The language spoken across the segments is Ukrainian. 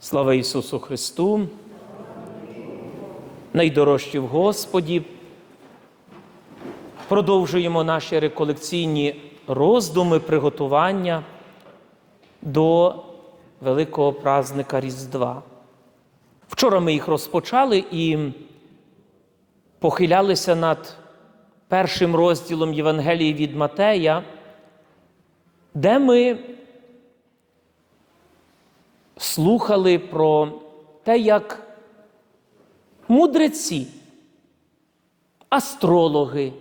Слава Ісусу Христу! Найдорожчі в Господі. Продовжуємо наші реколекційні роздуми, приготування до великого празника Різдва. Вчора ми їх розпочали і похилялися над першим розділом Євангелії від Матея, де ми слухали про те, як мудреці, астрологи,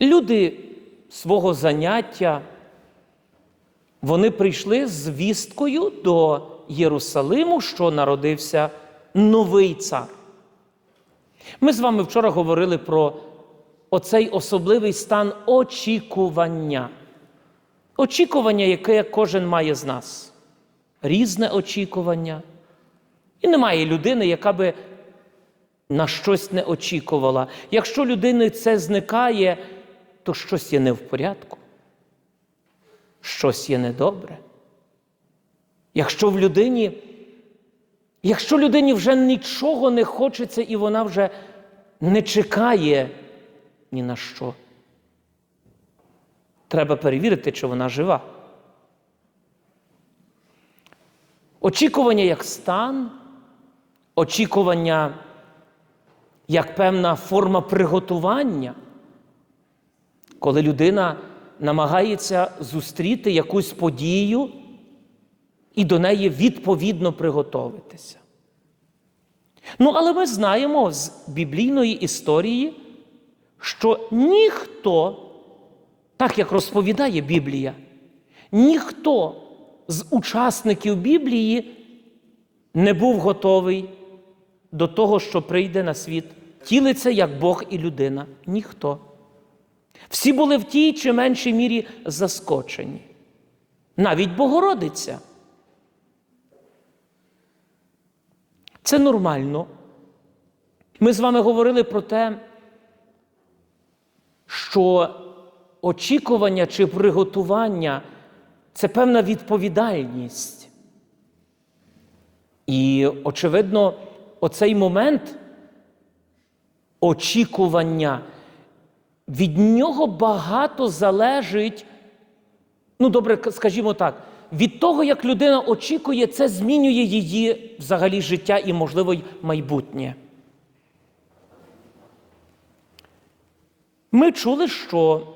люди свого заняття, вони прийшли з вісткою до Єрусалиму, що народився новий цар. Ми з вами вчора говорили про оцей особливий стан очікування. Очікування, яке кожен має з нас. Різне очікування. І немає людини, яка би на щось не очікувала. Якщо людини це зникає, то щось є не в порядку, щось є недобре. Якщо в людині, якщо людині вже нічого не хочеться і вона вже не чекає ні на що, треба перевірити, чи вона жива. Очікування як стан, очікування як певна форма приготування, коли людина намагається зустріти якусь подію і до неї відповідно приготовитися. Ну, але ми знаємо з біблійної історії, що ніхто, так як розповідає Біблія, ніхто з учасників Біблії не був готовий до того, що прийде на світ. Тілиться як Бог і людина. Ніхто. Всі були в тій чи меншій мірі заскочені. Навіть Богородиця. Це нормально. Ми з вами говорили про те, що очікування чи приготування це певна відповідальність. І, очевидно, оцей момент очікування, від нього багато залежить, ну, добре, скажімо так, від того, як людина очікує, це змінює її взагалі життя і, можливо, й майбутнє. Ми чули, що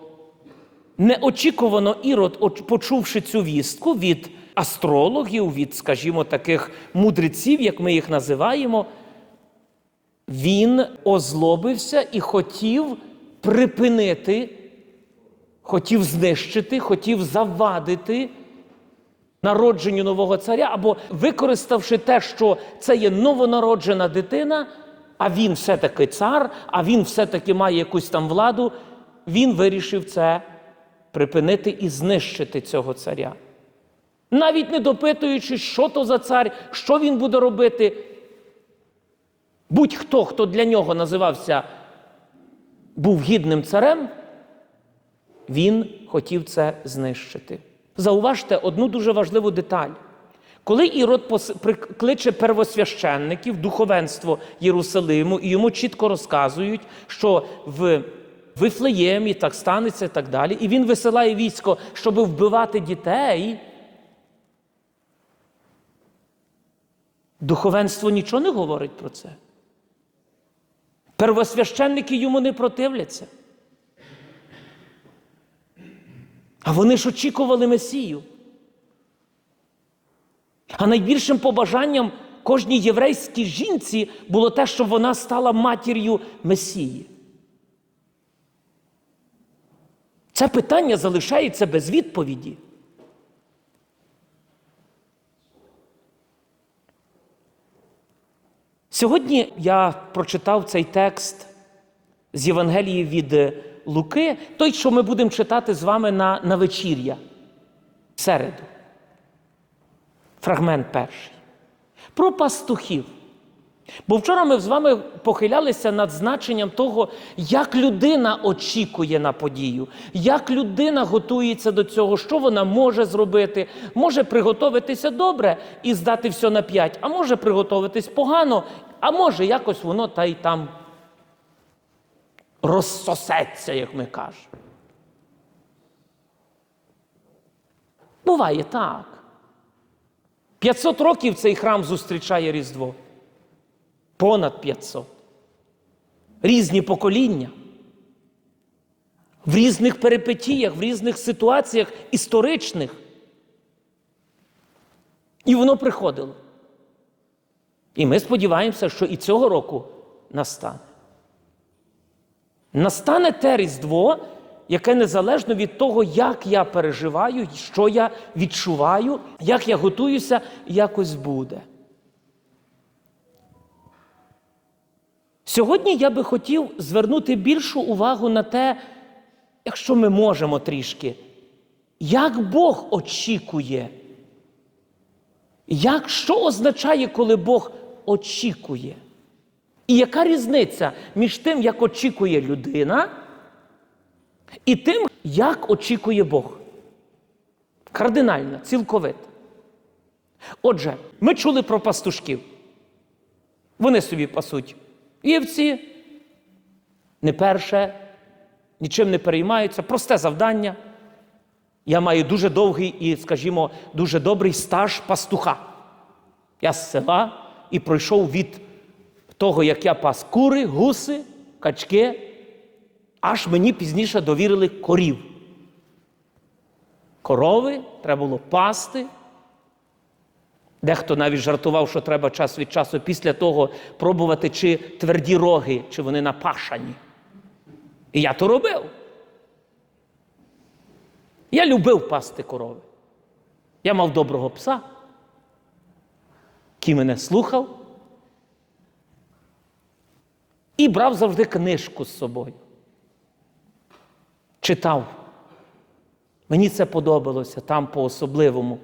неочікувано Ірод, почувши цю вістку від астрологів, від, скажімо, таких мудреців, як ми їх називаємо, він озлобився і хотів припинити, хотів знищити, хотів завадити народженню нового царя, або використавши те, що це є новонароджена дитина, а він все-таки цар, а він все-таки має якусь там владу, він вирішив це припинити і знищити цього царя. Навіть не допитуючи, що то за цар, що він буде робити. Будь-хто, хто для нього називався, був гідним царем, він хотів це знищити. Зауважте одну дуже важливу деталь. Коли Ірод кличе первосвященників, духовенство Єрусалиму, і йому чітко розказують, що в Вифлеємі так станеться і так далі, і він висилає військо, щоб вбивати дітей, духовенство нічого не говорить про це. Первосвященники йому не противляться. А вони ж очікували Месію. А найбільшим побажанням кожній єврейській жінці було те, щоб вона стала матір'ю Месії. Це питання залишається без відповіді. Сьогодні я прочитав цей текст з Євангелії від Луки, той, що ми будемо читати з вами на, на вечір'я середу. Фрагмент перший. Про пастухів. Бо вчора ми з вами похилялися над значенням того, як людина очікує на подію, як людина готується до цього, що вона може зробити, може приготуватися добре і здати все на п'ять, а може приготуватись погано, а може якось воно та й там розсосеться, як ми кажемо. Буває так. 500 років цей храм зустрічає Різдво. Понад 500. Різні покоління. В різних перипетіях, в різних ситуаціях історичних. І воно приходило. І ми сподіваємося, що і цього року настане. Настане те Різдво, яке незалежно від того, як я переживаю, що я відчуваю, як я готуюся, якось буде. Сьогодні я би хотів звернути більшу увагу на те, якщо ми можемо трішки, як Бог очікує. Як, Що означає, коли Бог очікує? І яка різниця між тим, як очікує людина, і тим, як очікує Бог? Кардинально, цілковито. Отже, ми чули про пастушків. Вони собі пасуть вівці, не перше, нічим не переймаються, просте завдання. Я маю дуже довгий і, скажімо, дуже добрий стаж пастуха. Я з села і пройшов від того, як я пас кури, гуси, качки, аж мені пізніше довірили корів. Корови треба було пасти. Дехто навіть жартував, що треба час від часу після того пробувати, чи тверді роги, чи вони напашані. І я то робив. Я любив пасти корови. Я мав доброго пса, який мене слухав, і брав завжди книжку з собою. Читав. Мені це подобалося там по-особливому.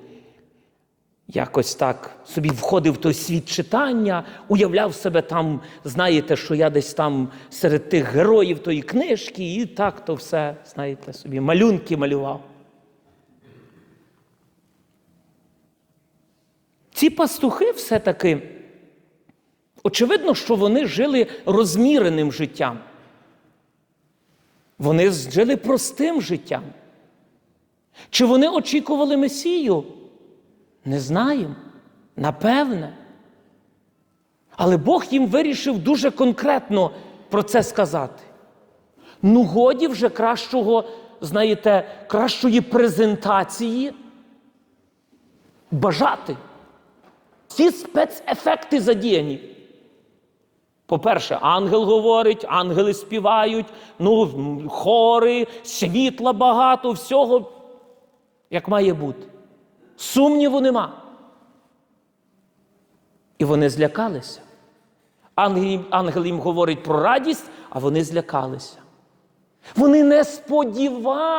Якось так собі входив в той світ читання, уявляв себе там, знаєте, що я десь там серед тих героїв тої книжки, і так то все, знаєте, собі малюнки малював. Ці пастухи все-таки, очевидно, що вони жили розміреним життям. Вони жили простим життям. Чи вони очікували Месію? Не знаємо. Напевне. Але Бог їм вирішив дуже конкретно про це сказати. Ну, годі вже кращого, знаєте, кращої презентації бажати. Всі спецефекти задіяні. По-перше, ангел говорить, ангели співають, ну, хори, світла багато, всього, як має бути. Сумніву нема. І вони злякалися. Ангел, ангел їм говорить про радість, а вони злякалися. Вони не сподівалися,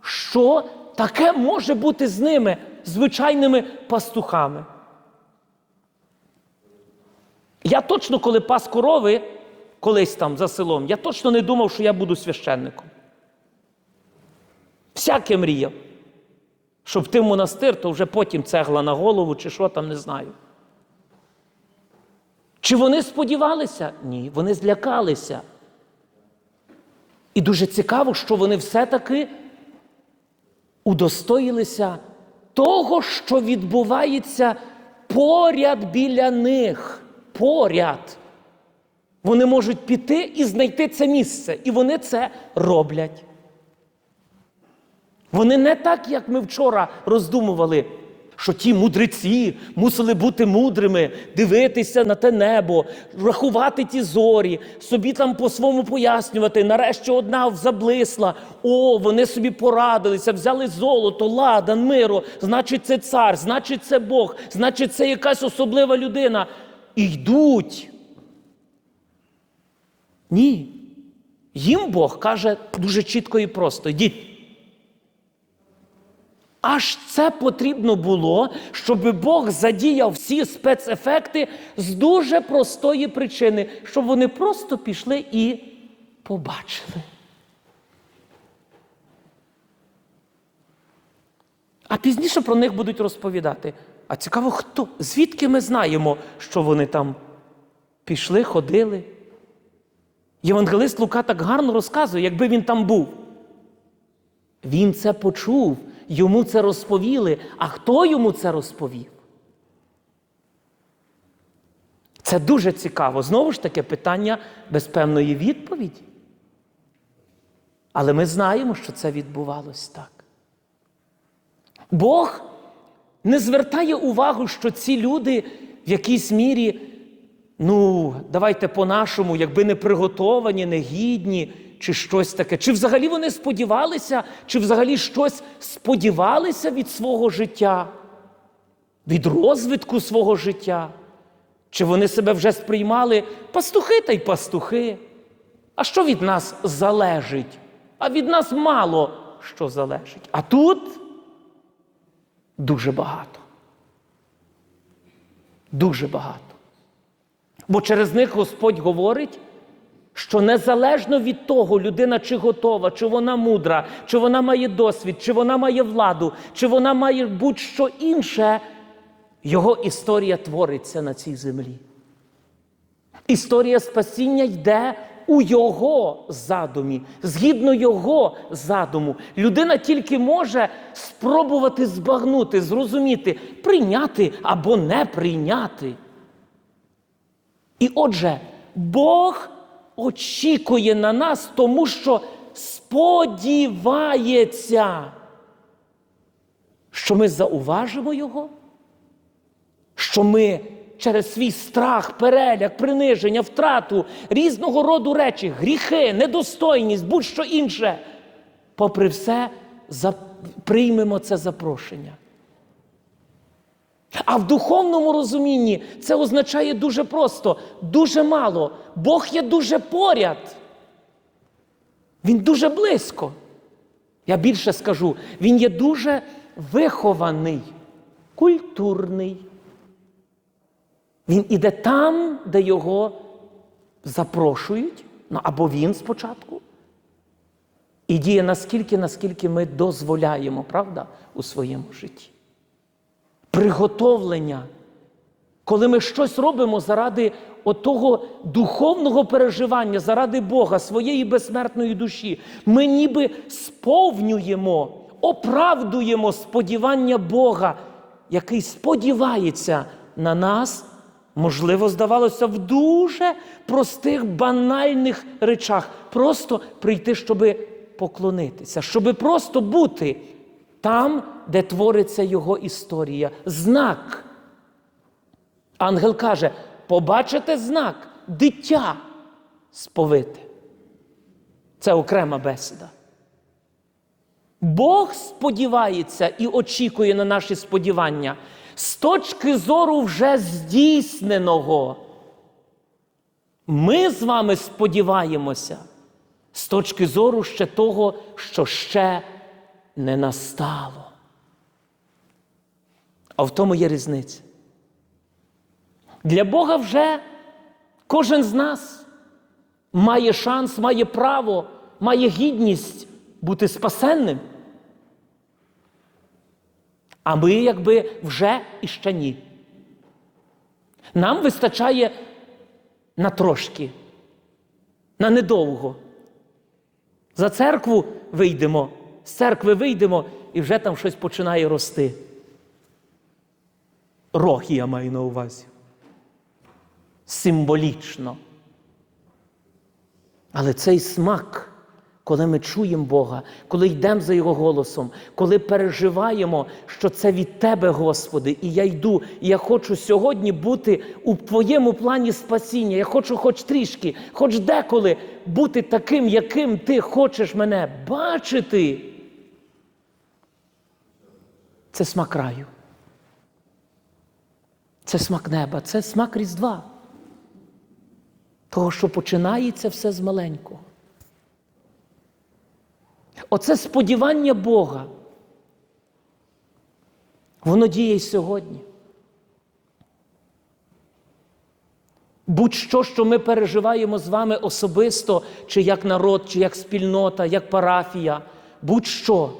що таке може бути з ними, звичайними пастухами. Я точно, коли пас корови, колись там за селом, я точно не думав, що я буду священником. Всяке мріяв. Щоб ти в монастир, то вже потім цегла на голову, чи що там, не знаю. Чи вони сподівалися? Ні, вони злякалися. І дуже цікаво, що вони все-таки удостоїлися того, що відбувається поряд біля них. Поряд. Вони можуть піти і знайти це місце. І вони це роблять. Вони не так, як ми вчора роздумували, що ті мудреці мусили бути мудрими, дивитися на те небо, рахувати ті зорі, собі там по-своєму пояснювати. Нарешті одна заблисла. О, вони собі порадилися, взяли золото, ладан, миро. Значить, це цар, значить, це Бог, значить, це якась особлива людина. І йдуть. Ні. Їм Бог каже дуже чітко і просто: йдіть. Аж це потрібно було, щоб Бог задіяв всі спецефекти з дуже простої причини, щоб вони просто пішли і побачили. А пізніше про них будуть розповідати. А цікаво, хто? Звідки ми знаємо, що вони там пішли, ходили? Євангелист Лука так гарно розказує, якби він там був. Він це почув, йому це розповіли. А хто йому це розповів? Це дуже цікаво. Знову ж таки, питання без певної відповіді. Але ми знаємо, що це відбувалось так. Бог не звертає увагу, що ці люди в якійсь мірі, ну, давайте по-нашому, якби не приготовані, не гідні, чи щось таке. Чи взагалі вони сподівалися, чи взагалі щось сподівалися від свого життя, від розвитку свого життя? Чи вони себе вже сприймали пастухи та й пастухи? А що від нас залежить? А від нас мало що залежить. А тут дуже багато. Дуже багато. Бо через них Господь говорить, що незалежно від того, людина чи готова, чи вона мудра, чи вона має досвід, чи вона має владу, чи вона має будь-що інше, його історія твориться на цій землі. Історія спасіння йде у його задумі, згідно його задуму. Людина тільки може спробувати збагнути, зрозуміти, прийняти або не прийняти. І отже, Бог очікує на нас, тому що сподівається, що ми зауважимо Його, що ми через свій страх, переляк, приниження, втрату різного роду речі, гріхи, недостойність, будь-що інше, попри все, приймемо це запрошення. А в духовному розумінні це означає дуже просто, дуже мало. Бог є дуже поряд. Він дуже близько. Я більше скажу, він є дуже вихований, культурний. Він іде там, де його запрошують, ну або він спочатку. І діє наскільки, наскільки ми дозволяємо, правда, у своєму житті. Приготовлення, коли ми щось робимо заради отого духовного переживання, заради Бога, своєї безсмертної душі, ми ніби сповнюємо, оправдуємо сподівання Бога, який сподівається на нас, можливо, здавалося, в дуже простих, банальних речах. Просто прийти, щоби поклонитися, щоби просто бути там, де твориться його історія. Знак. Ангел каже: побачите знак, дитя сповите. Це окрема бесіда. Бог сподівається і очікує на наші сподівання з точки зору вже здійсненого. Ми з вами сподіваємося з точки зору ще того, що ще не настало. А в тому є різниця. Для Бога вже кожен з нас має шанс, має право, має гідність бути спасенним. А ми, якби вже і ще ні. Нам вистачає на трошки, на недовго. За церкву вийдемо, з церкви вийдемо і вже там щось починає рости. Рог я маю на увазі. Символічно. Але цей смак, коли ми чуємо Бога, коли йдемо за Його голосом, коли переживаємо, що це від Тебе, Господи, і я йду, і я хочу сьогодні бути у Твоєму плані спасіння. Я хочу хоч трішки, хоч деколи бути таким, яким Ти хочеш мене бачити. Це смак раю. Це смак неба, це смак Різдва. Того, що починається все з маленького. Оце сподівання Бога. Воно діє й сьогодні. Будь-що, що ми переживаємо з вами особисто, чи як народ, чи як спільнота, як парафія, будь-що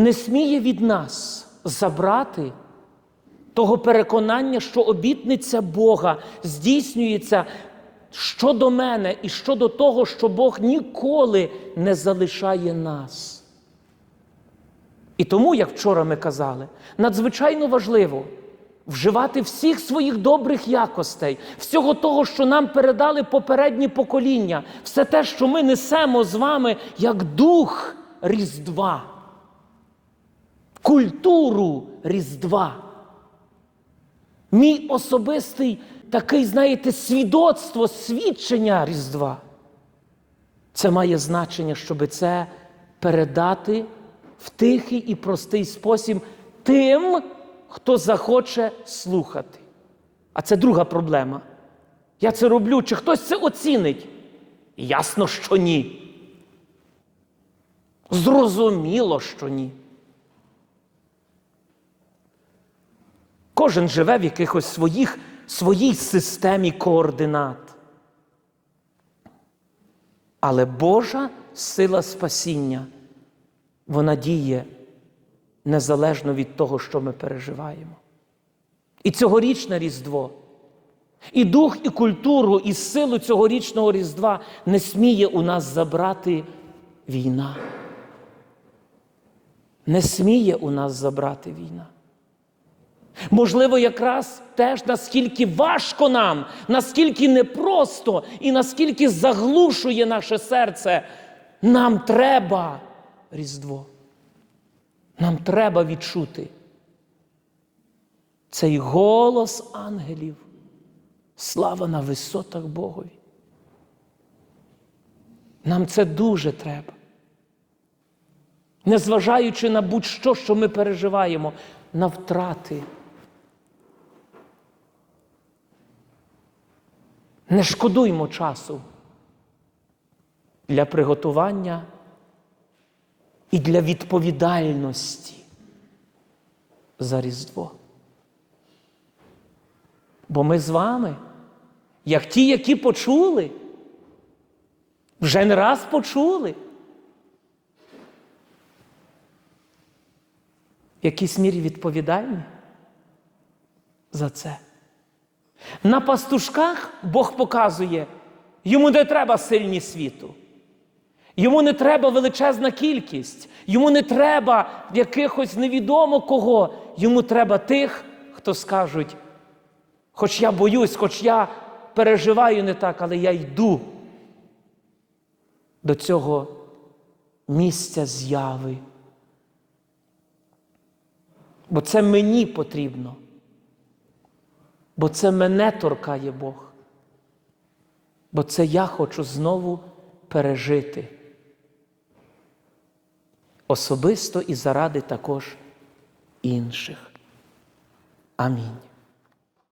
не сміє від нас забрати того переконання, що обітниця Бога здійснюється щодо мене і щодо того, що Бог ніколи не залишає нас. І тому, як вчора ми казали, надзвичайно важливо вживати всіх своїх добрих якостей, всього того, що нам передали попередні покоління, все те, що ми несемо з вами як дух Різдва, культуру Різдва. Мій особистий такий, знаєте, свідоцтво, свідчення Різдва. Це має значення, щоб це передати в тихий і простий спосіб тим, хто захоче слухати. А це друга проблема. Я це роблю, чи хтось це оцінить? Ясно, що ні. Зрозуміло, що ні. Кожен живе в якихось своїх, своїй системі координат. Але Божа сила спасіння, вона діє незалежно від того, що ми переживаємо. І цьогорічне Різдво, і дух, і культуру, і силу цьогорічного Різдва не сміє у нас забрати війна. Не сміє у нас забрати війна. Можливо, якраз теж наскільки важко нам, наскільки непросто і наскільки заглушує наше серце, нам треба Різдво. Нам треба відчути цей голос ангелів. Слава на висотах Богові. Нам це дуже треба. Незважаючи на будь-що, що ми переживаємо, на втрати. Не шкодуймо часу для приготування і для відповідальності за Різдво. Бо ми з вами, як ті, які почули, вже не раз почули. В якійсь мірі відповідальні за це. На пастушках Бог показує, йому не треба сильні світу. Йому не треба величезна кількість, йому не треба якихось невідомо кого. Йому треба тих, хто скажуть, хоч я боюсь, хоч я переживаю не так, але я йду до цього місця зяви. Бо це мені потрібно. Бо це мене торкає Бог. Бо це я хочу знову пережити. Особисто і заради також інших. Амінь.